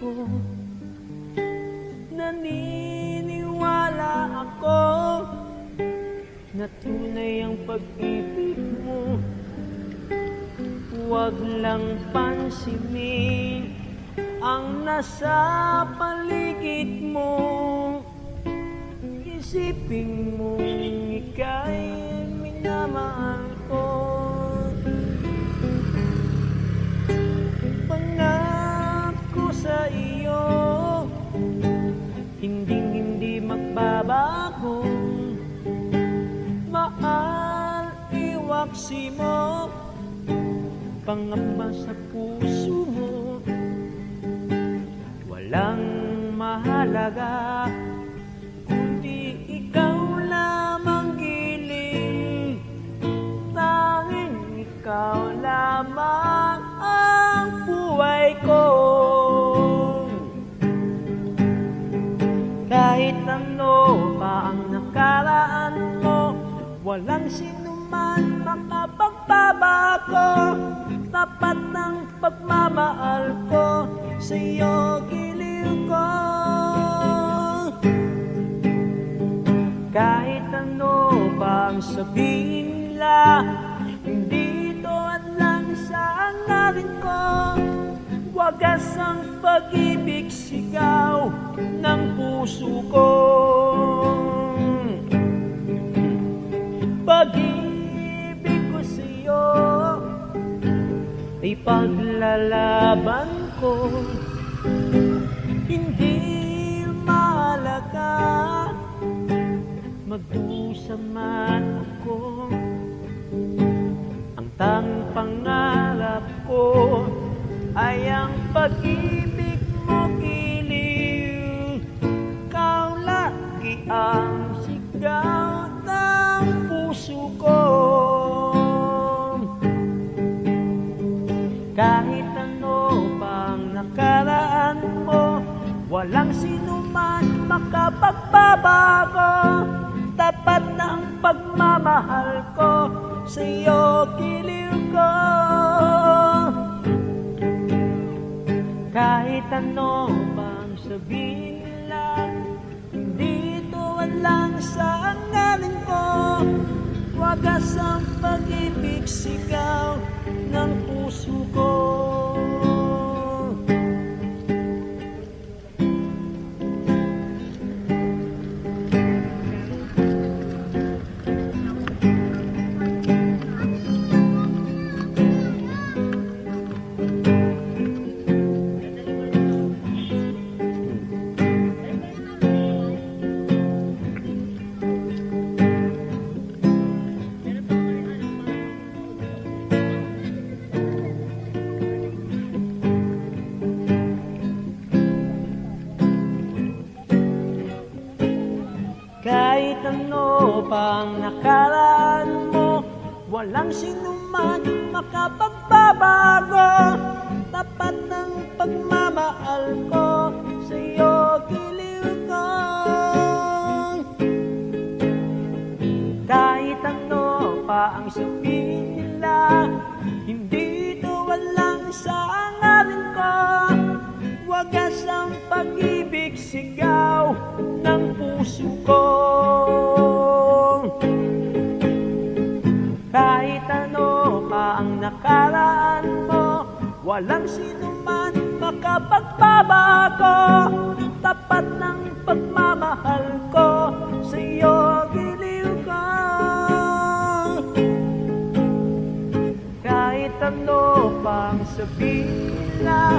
ko Naniniwala ako Na tunay ang pag-ibig mo. Huwag lang pansinin Ang nasa paligid mo. Isipin mo ika'y Hindi hindi magbabago. Mahal iwaksi mo. Pangamba sa puso mo. Walang mahalaga Walang sinuman makapagbabago Tapat ng pagmamahal ko Sa iyo giliw ko. Kahit ano pa ang sabihin nila Hindi doon lang sa hangarin ko. Wagas ang pag-ibig sigaw ng puso ko ay paglalaban ko Hindi mahalaga Magdusa man ako Ang tanging pangarap ko Ay ang pag-ibig mo giliw. Ikaw ang sigaw Walang sinuman makapagbabago. Tapat na ang pagmamahal ko Sa iyo giliw ko. Kahit ano pang sabihin nila Hindi doon lang sa hangarin ko. Wagas ang pag-ibig sigaw ng puso ko ano pang nakaraan mo Walang sinuman makapagbabago. Tapat ng pagmamahal ko Walang sinuman makapagbabago Tapat ng pagmamahal ko. Sa iyo giliw ko. Kahit ano pang sabihin nila